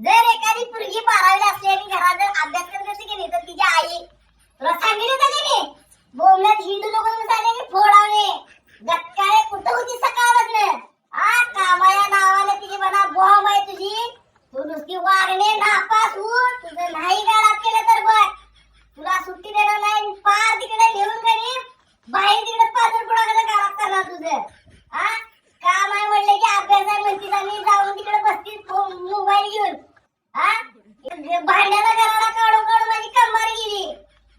जर एखादी पुरगी बारावीला असली आणि घरात जर अभ्यास करत असते की नाही तर तिची आई. तुला सांगितलं होतं की नाही? बोमल्यात हिंदू लोक सांगितले फोडावणे गटकाळे कुठं होती सकाळपासून? आ कामाया नावाने तिची म्हणा बॉम्ब आहे तुझी. तू नुसती वागणे नापास होऊन तुझं नाही गाळात केलं तर बघ. तुला सुट्टी देणार नाही पार तिकडे घेऊन करी बाहेर तिकडे पाचर पुढाकडे गावात करणार तुझं हा काम आहे म्हणले की अभ्यास आहे म्हणतीस आणि जाऊन तिकडे बसतीस मोबाईल घेऊन हा भांड्याला घराला काढून काढून माझी कंबर गेली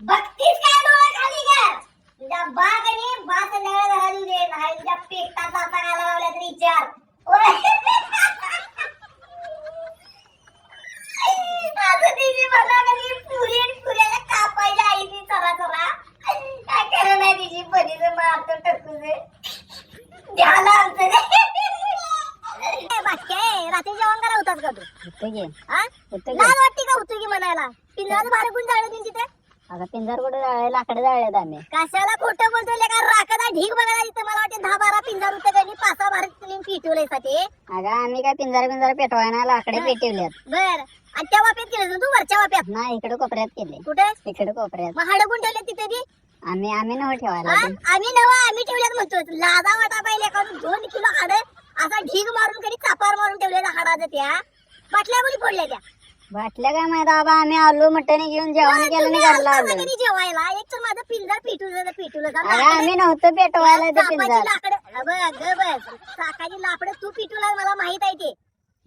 बघतीस काय डोळा खाली कर तुझ्या बा कणी बा संध्याकाळी घरात येऊ दे नाही तुझ्या पेटात जाता घाला लावल्या तरी विचार माझं तिची बघा कधी पुरी आणि पुऱ्याला कापायच्या आई ती चरा चरा काय करत नाही तिची परीचं मारतो टक्कूचे ध्यान आमचं बाकी रात्री जेवण करा होतास का तू होतं की हा होतं लाज की वाटते का होतो की. म्हणायला? पिंजराचं भारी गुण जाळलं तिथे? आता पिंजर कुठे जाळे लाकडे जाळलेत आम्ही. कशाला खोटं बोलतोय? का राखाचा ढीग बघायला इथं मला वाटते दहा बारा पिंजर होते त्यांनी पाच सहा भारत फिल्म पिटवलंयसाठी अगं आम्ही काय पिंजर पिंजर पेटवायना लाकडे पेटवल्यात. बर. आणि त्या वाप्यात केलं तू वरच्या वाप्यात? नाही इकडे कोपऱ्यात केले कुठे? इकडे कोपऱ्यात. मग हडकून ठेवले तिथे ती आम्ही आम्ही नव ठेवायला. आम्ही नवा आम्ही ठेवल्यात म्हणतो. लादा वाटा पाहिले कारण दोन किलो हाड असा ढीग मारून कधी चापार मारून ठेवलेल्या हाडाचं त्या? बाटल्या कोणी फोडल्या त्या? बाटल्या काय माहीत बाबा आम्ही आलो मटण घेऊन जेवण केलं तुम्ही घरला कधी जेवायला? एक तर माझं पिंजर पिटूलं पिटूलं अगं आम्ही नव्हतं पेटवायला ते चापाची पिंजर लाकडं चाकाची लाकडं तू पिटूला मला माहीत आहे ते.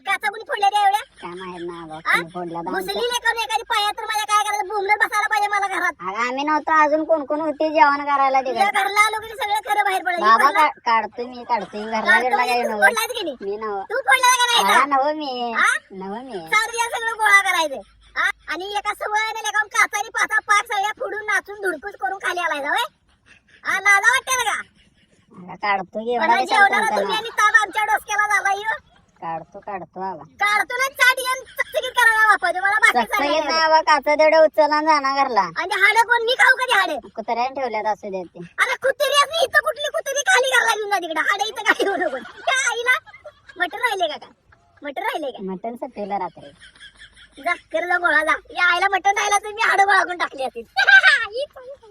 काचा कोणी फोडल्या त्या एवढ्या? काय माहीत ना फोडला लेकरून एखादी पाया तर माझ्या काय करायचं बुमलं बसायला पाहिजे मला घरात. आम्ही नव्हतं अजून कोण कोण होते जेवण करायला घरला आलो की सगळं खरं बाहेर पडेल. बाबा का- काढतोय मी काढतोय घरला मी. नव. तू फोडला का नाही नव मी? नव मी. सारं सगळं गोळा करायचं? आणि एका सवयने एका काचारी पाचा पाच सगळ्या फोडून नाचून धुडकूस करून खाली आलाय हा लाजा काढतो की एवढा कशाला जेवणाला तुम्ही कोणता आणि ताप आमच्या डोसक्याला झाला ह्यो. काढतो काढतो काढतो ना चाट घेऊन चकचकीत करायला वापरतो मला बाकी सत्ता सांगायला येत नाही. नाही बाबा काचा तेवढं उचलला जाणार घरला. आणि हाड कोण मी खाऊ कधी हाडे? कुत्र्याने ठेवल्यात असू देत ते. अरे कुत्री असली इथं कुठली कुत्री खाली घेऊन जा तिकडे. हाडे इथं काय घेऊ नको त्या आईला मटर राहिले का मटर राहिले का? मटण सटवलं रात्री. जा कर जा गोळा जा. या आईला मटण राहिला तर मी हाड गोळा करून टाकली असतील.